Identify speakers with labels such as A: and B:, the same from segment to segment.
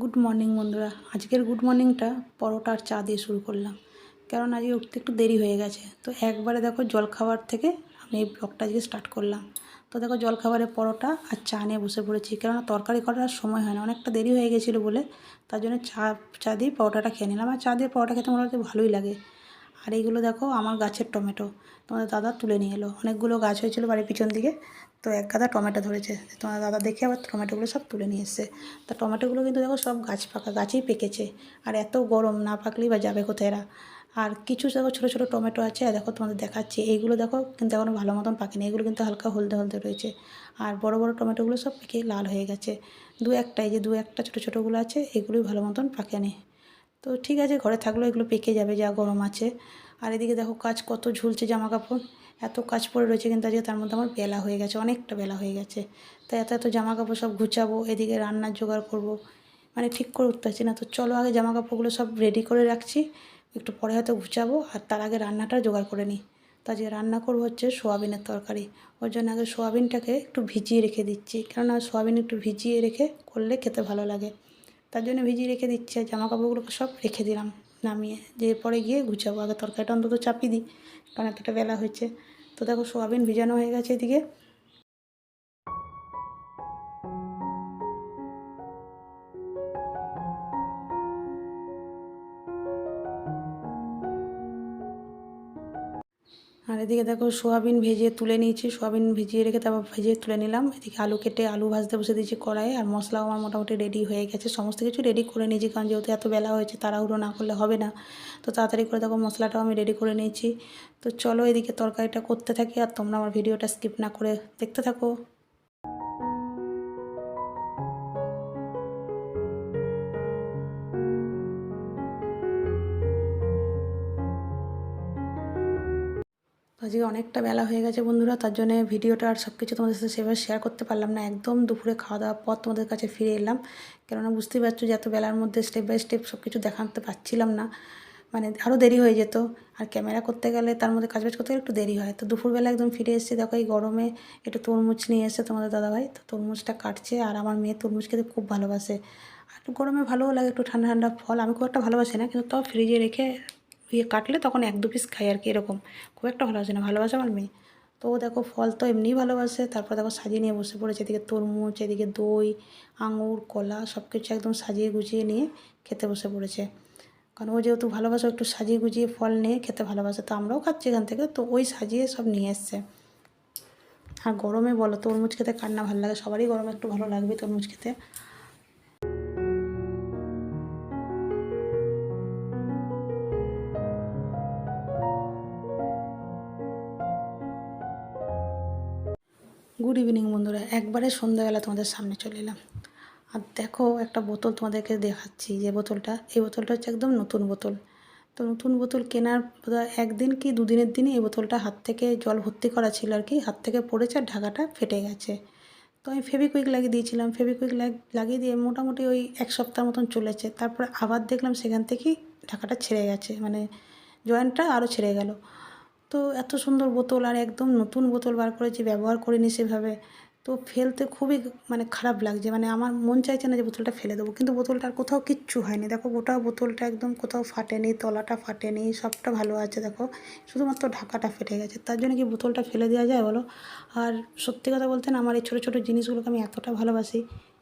A: Good morning বন্ধুরা। আজকের good মর্নিংটা পরোটা আর চা দিয়ে শুরু করলাম। কারণ আজকে উঠতে একটু দেরি হয়ে গেছে। তো একবারে দেখো জলখাবার থেকে আমি এই ব্লগটা আজকে স্টার্ট করলাম। তো দেখো জলখাবারে পরোটা আর চা নিয়ে বসে পড়েছি। কেননা তরকারি করার সময় হয় না, অনেকটা দেরি হয়ে গেছিল বলে। তার জন্য চা চা দিয়ে পরোটাটা খেয়ে নিলাম। আর চা দিয়ে পরোটা খেতে কাছে ভালোই লাগে। আর এইগুলো দেখো আমার গাছের টমেটো। তোমাদের দাদা তুলে নিয়ে এলো। অনেকগুলো গাছ হয়েছিল বাড়ির পিছন দিকে। তো এক গাদা টমেটো ধরেছে। তোমার দাদা দেখে আবার টমেটোগুলো সব তুলে নিয়ে এসছে। তা টমেটোগুলো কিন্তু দেখো সব গাছ পাকা, গাছেই পেকেছে। আর এত গরম, না পাকলেই বা যাবে কোথায় এরা? আর কিছু দেখো ছোটো ছোটো টমেটো আছে। আর দেখো তোমাদের দেখাচ্ছি। এইগুলো দেখো কিন্তু এখনও ভালো মতন পাকেনি। এগুলো কিন্তু হালকা হলদে হলদে রয়েছে। আর বড় বড় টমেটোগুলো সব পেকে লাল হয়ে গেছে। দু একটা, এই যে দু একটা ছোটো ছোটোগুলো আছে, এগুলোই ভালো মতন পাকেনি। তো ঠিক আছে, ঘরে থাকলেও এগুলো পেকে যাবে, যা গরম আছে। আর এদিকে দেখো কাজ কত ঝুলছে জামা কাপড় এত কাজ পড়ে রয়েছে কিন্তু আজকে তার মধ্যে আমার বেলা হয়ে গেছে, অনেকটা বেলা হয়ে গেছে। তাই এত এত জামা কাপড় সব গুছাবো, এদিকে রান্নার জোগাড় করব। মানে ঠিক করে উঠতে পারছি না, তো চলো আগে জামা কাপড়গুলো সব রেডি করে রাখছি। একটু পরে হয়তো গুছাবো আর তার আগে রান্নাটা জোগাড় করে নিই। তা যে রান্না করব হচ্ছে সোয়াবিনের তরকারি। ওর জন্য আগে সোয়াবিনটাকে একটু ভিজিয়ে রেখে দিচ্ছি। কেননা সোয়াবিন একটু ভিজিয়ে রেখে করলে খেতে ভালো লাগে। তার জন্য ভিজিয়ে রেখে দিচ্ছি আর জামা কাপড়গুলোকে সব রেখে দিলাম। নামিয়ে যে পরে গিয়ে গুছাবো। আগে তরকারিটা অন্তত চাপিয়ে দিই, কারণ এতটা বেলা হয়েছে। তো দেখো, সোয়াবিন ভিজানো হয়ে গেছে এদিকে। আর এদিকে দেখো সোয়াবিন ভেজে তুলে নিয়েছি, সোয়াবিন ভিজিয়ে রেখে তারপর ভেজে তুলে নিলাম। এদিকে আলু কেটে আলু ভাজতে বসে দিয়েছি কড়াই আর মশলাও আমার মোটামুটি রেডি হয়ে গেছে। সমস্ত কিছু রেডি করে নিয়েছি, কারণ যেহেতু এত বেলা হয়েছে, তাড়াহুড়ো না করলে হবে না। তো তাড়াতাড়ি করে দেখো মশলাটাও আমি রেডি করে নিয়েছি। তো চলো এদিকে তরকারিটা করতে থাকি, আর তোমরা আমার ভিডিওটা স্কিপ না করে দেখতে থাকো। আজকে অনেকটা বেলা হয়ে গেছে বন্ধুরা, তার জন্য ভিডিওটা আর সব কিছু তোমাদের সাথে সেভাবে শেয়ার করতে পারলাম না। একদম দুপুরে খাওয়া দাওয়ার পর তোমাদের কাছে ফিরে এলাম। কেননা বুঝতেই পারছ যে এত বেলার মধ্যে স্টেপ বাই স্টেপ সব কিছু দেখাতে পারছিলাম না। মানে আরও দেরি হয়ে যেত। আর ক্যামেরা করতে গেলে তার মধ্যে কাজবাজ করতে গেলে একটু দেরি হয়। তো দুপুরবেলা একদম ফিরে এসেছি, দেখো এই গরমে একটু তরমুজ নিয়ে এসে তোমাদের দাদাভাই। তো তরমুজটা কাটছে আর আমার মেয়ে তরমুজ খেতে খুব ভালোবাসে। আর গরমে ভালোও লাগে একটু ঠান্ডা ঠান্ডা ফল। আমি খুব একটা ভালোবাসি না, কিন্তু তাও ফ্রিজে রেখে ইয়ে কাটলে তখন এক দু পিস খাই আর কি এরকম। খুব একটা ভালোবাসে না, ভালোবাসে আমার মেয়ে। তো দেখো ফল তো এমনিই ভালোবাসে, তারপর দেখো সাজিয়ে নিয়ে বসে পড়েছে, এদিকে তরমুজ, এদিকে দই, আঙুর, কলা সব কিছু একদম সাজিয়ে গুছিয়ে নিয়ে খেতে বসে পড়েছে। কারণ ও যেহেতু ভালোবাসে একটু সাজিয়ে গুজিয়ে ফল নিয়ে খেতে ভালোবাসে, তো আমরাও খাচ্ছি এখান থেকে, তো ওই সাজিয়ে সব নিয়ে এসছে। আর গরমে বলো, তরমুজ খেতে কার না ভালো লাগে? সবারই গরমে একটু ভালো লাগবে তরমুজ খেতে। বন্ধুরা, একবারে সন্ধ্যাবেলা তোমাদের সামনে চলে এলাম। আর দেখো, একটা বোতল তোমাদেরকে দেখাচ্ছি। যে বোতলটা, এই বোতলটা হচ্ছে একদম নতুন বোতল। তো নতুন বোতল কেনার একদিন কি দুদিনের দিনে এই বোতলটা হাত থেকে জল ভর্তি করা ছিল আর কি। হাত থেকে পড়েছে আর ঢাকাটা ফেটে গেছে। তো আমি ফেবিকুইক লাগিয়ে দিয়েছিলাম। ফেবিকুইক লাগিয়ে দিয়ে মোটামুটি ওই এক সপ্তাহ মতন চলেছে। তারপরে আবার দেখলাম সেখান থেকেই ঢাকাটা ছেড়ে গেছে। মানে জয়েন্টটা আরও ছেড়ে গেল। তো এত সুন্দর বোতল আর একদম নতুন বোতল বার করেছি, ব্যবহার করিনি সেভাবে। তো ফেলতে খুবই মানে খারাপ লাগছে। মানে আমার মন চাইছে না যে বোতলটা ফেলে দেবো। কিন্তু বোতলটার কোথাও কিচ্ছু হয়নি। দেখো গোটা বোতলটা একদম কোথাও ফাটেনি, তলাটা ফাটেনি, সবটা ভালো আছে দেখো। শুধুমাত্র ঢাকাটা ফেটে গেছে। তার জন্য কি বোতলটা ফেলে দেওয়া যায় বলো? আর সত্যি কথা বলতে না, আমার এই ছোটো ছোটো জিনিসগুলোকে আমি এতটা ভালোবাসি,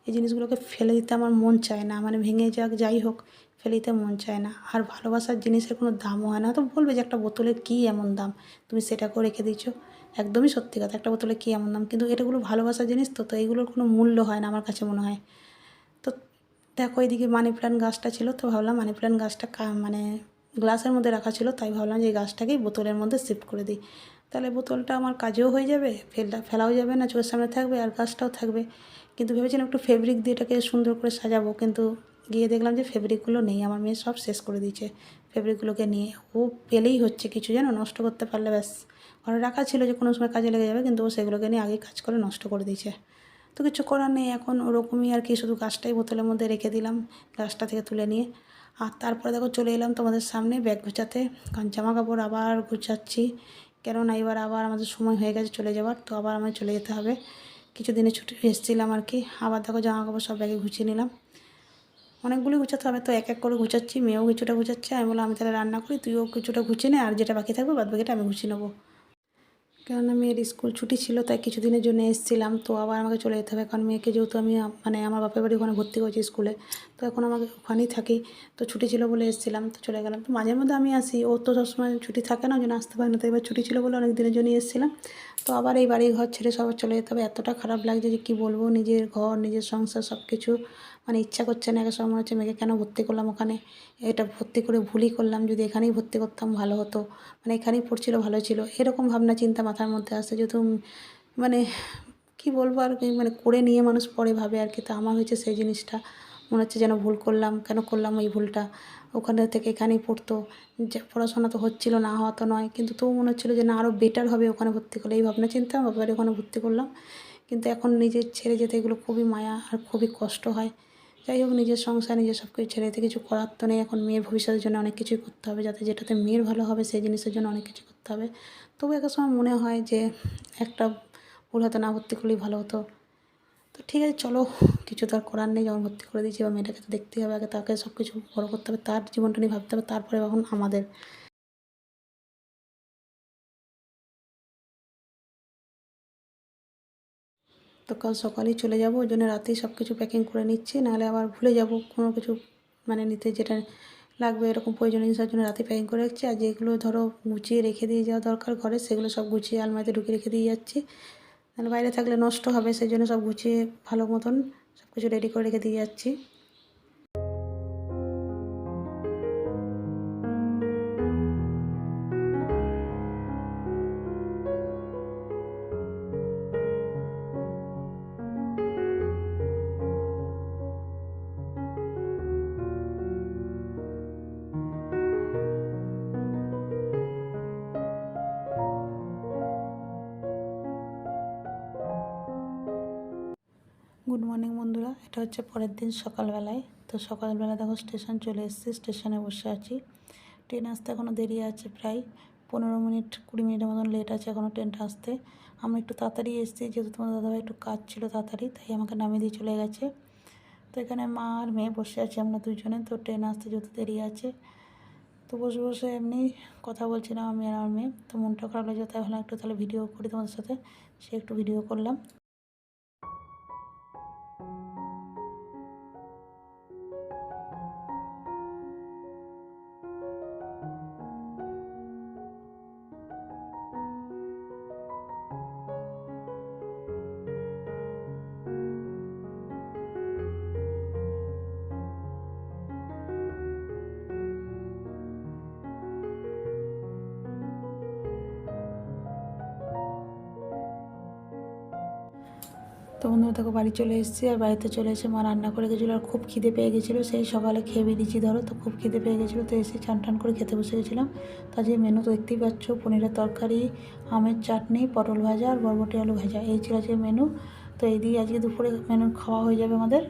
A: এই জিনিসগুলোকে ফেলে দিতে আমার মন চায় না। মানে ভেঙে যাক, যাই হোক, ফেলে দিতে মন চায় না। আর ভালোবাসার জিনিসের কোনো দামও হয় না। তো বলবে যে একটা বোতলের কী এমন দাম? তুমি সেটাকেও রেখে দিচ্ছ একদমই সত্যি কথা। একটা বোতলে কী এমন দাম? কিন্তু এটাগুলো ভালোবাসার জিনিস তো তো এইগুলোর কোনো মূল্য হয় না আমার কাছে মনে হয়। তো দেখো এইদিকে মানি প্ল্যান্ট গাছটা ছিল, তো ভাবলাম মানি প্ল্যান্ট গাছটা মানে গ্লাসের মধ্যে রাখা ছিল, তাই ভাবলাম যে এই গাছটাকেই বোতলের মধ্যে শিফট করে দিই। তাহলে বোতলটা আমার কাজেও হয়ে যাবে ফেলা ফেলাও যাবে না, চোখের সামনে থাকবে আর গাছটাও থাকবে। কিন্তু ভেবেছিলাম একটু ফেব্রিক দিয়ে এটাকে সুন্দর করে সাজাবো, কিন্তু গিয়ে দেখলাম যে ফেব্রিকগুলো নেই, আমার মেয়ে সব শেষ করে দিয়েছে। ফেব্রিকগুলোকে নিয়ে ও পেলেই হচ্ছে কিছু যেন নষ্ট করতে পারলে ব্যাস। ঘরে রাখা ছিল যে কোনো সময় কাজে লেগে যাবে, কিন্তু ও সেগুলোকে নিয়ে আগে কাজ করে নষ্ট করে দিয়েছে। তো কিছু করার নেই এখন, ওরকমই আর কি, শুধু গাছটাই বোতলের মধ্যে রেখে দিলাম, গাছটা থেকে তুলে নিয়ে। আর তারপরে দেখো চলে এলাম তোমাদের সামনে ব্যাগ গোছাতে, কারণ জামা কাপড় আবার গুছাচ্ছি। কেননা এবার আবার আমাদের সময় হয়ে গেছে চলে যাওয়ার, তো আবার আমায় চলে যেতে হবে। কিছু দিনে ছুটি এসেছিলাম আর কি। আবার দেখো জামা কাপড় সব ব্যাগে গুছিয়ে নিলাম। অনেকগুলি গুছাতে হবে। তো এক এক করে গুছাচ্ছি, মেয়েও কিছুটা গুছাচ্ছে। আমি বললাম, আমি তাহলে রান্না করি, তুইও কিছুটা গুছিয়ে নে, আর যেটা বাকি থাকবে বাদ বাকিটা আমি গুছিয়ে নেব। কেননা মেয়ের স্কুল ছুটি ছিল, তাই কিছুদিনের জন্য এসেছিলাম। তো আবার আমাকে চলে যেতে হবে, কারণ মেয়েকে যেহেতু আমি মানে আমার বাপের বাড়ি ওখানে ভর্তি করেছি স্কুলে, তো এখন আমাকে ওখানেই থাকি। তো ছুটি ছিল বলে এসেছিলাম, তো চলে গেলাম। তো মাঝে মধ্যে আমি আসি, ও তো সবসময় ছুটি থাকে না, ওই জন্য আসতে পারি না। তো এবার ছুটি ছিল বলে অনেক দিনের জন্য এসেছিলাম। তো আবার এই বাড়ি ঘর ছেড়ে সবার চলে যেতে হবে। এতটা খারাপ লাগছে যে কী বলব, নিজের ঘর, নিজের সংসার সব কিছু মানে ইচ্ছা করছে না এক সময় মনে হচ্ছে মেয়েকে কেন ভর্তি করলাম ওখানে? এটা ভর্তি করে ভুলই করলাম, যদি এখানেই ভর্তি করতাম ভালো হতো। মানে এখানেই পড়ছিল ভালো ছিল। এরকম ভাবনা, চিন্তা মাথার মধ্যে আসে। যেহেতু মানে কি বলব আর কি মানে করে নিয়ে মানুষ পরে ভাবে আর কি। তো আমার হয়েছে সেই জিনিসটা। মনে হচ্ছে যেন ভুল করলাম, কেন করলাম এই ভুলটা? ওখানে থেকে এখানেই পড়তো। যে পড়াশোনা তো হচ্ছিল, না হওয়া তো নয়। কিন্তু তবু মনে হচ্ছিল যে না আরও বেটার হবে ওখানে ভর্তি করলে। এই ভাবনা, চিন্তা বাবার ওখানে ভর্তি করলাম। কিন্তু এখন নিজের ছেড়ে যেতে এগুলো খুবই মায়া আর খুবই কষ্ট হয়। যাই হোক, নিজের সংসার, নিজের সব কিছু ছেড়ে কিছু করার তো নেই। এখন মেয়ের ভবিষ্যতের জন্য অনেক কিছুই করতে হবে, যাতে যেটাতে মেয়ের ভালো হবে, সেই জিনিসের জন্য অনেক কিছু করতে হবে। তবু একটা সময় মনে হয় যে একটা ভুল হয়তো না ভর্তি করলেই ভালো হতো। তো ঠিক আছে, চলো, কিছু তো আর করার নেই, যখন ভর্তি করে দিয়েছি, এবার মেয়েটাকে তো দেখতেই হবে, আগে তাকে সব কিছু বড়ো করতে হবে, তার জীবনটা নিয়ে ভাবতে হবে, তারপরে এখন আমাদের তো কাল সকালেই চলে যাব, ওই জন্য রাতেই সব কিছু প্যাকিং করে নিচ্ছি, নাহলে আবার ভুলে যাব কোনো কিছু মানে নিতে যেটা লাগবে এরকম প্রয়োজনীয় জিনিসের জন্য রাতে প্যাকিং করে রাখছি। আর যেগুলো ধরো গুছিয়ে রেখে দিয়ে যাওয়া দরকার ঘরে, সেগুলো সব গুছিয়ে আলমারিতে ঢুকে রেখে দিয়ে যাচ্ছি। নাহলে বাইরে থাকলে নষ্ট হবে, সেই জন্য সব গুছিয়ে ভালো মতন সব কিছু রেডি করে রেখে দিয়ে যাচ্ছি। হচ্ছে পরের দিন সকালবেলায়। তো সকালবেলা দেখো স্টেশন চলে এসেছি, স্টেশনে বসে আছি। ট্রেন আসতে এখনও দেরি আছে প্রায় পনেরো মিনিট, কুড়ি মিনিটের মতন লেট আছে এখনও ট্রেনটা আসতে। আমি একটু তাড়াতাড়ি এসেছি, যেহেতু তোমার দাদাভাই একটু কাজ ছিল তাড়াতাড়ি, তাই আমাকে নামিয়ে দিয়ে চলে গেছে। তো এখানে মা আর মেয়ে বসে আছি, আমরা দুজনে। তো ট্রেন আসতে যেহেতু দেরি আছে, তো বসে বসে এমনি কথা বলছিলাম আমি আর আমার মেয়ে। তো মনটা খারাপ লাগছে, তাই ভাবলাম একটু তাহলে ভিডিও করি তোমাদের সাথে, সে একটু ভিডিও করলাম। তো বন্ধুরা তাকে বাড়ি চলে এসেছি আর বাড়িতে চলে এসে মা রান্না করে গেছিল আর খুব খিদে পেয়ে গেছিল। সেই সকালে খেয়ে বেরিয়েছি, ধরো, তো খুব খিদে পেয়ে গেছিল। তো এসে চান টান করে খেতে বসে গেছিলাম। তা যে মেনু তো দেখতেই পাচ্ছ, পনিরের তরকারি, আমের চাটনি, পটল ভাজা আর বরবটি আলু ভাজা। এই ছিল যে মেনু। তো এই দিয়ে আজকে দুপুরে মেনু খাওয়া হয়ে যাবে আমাদের।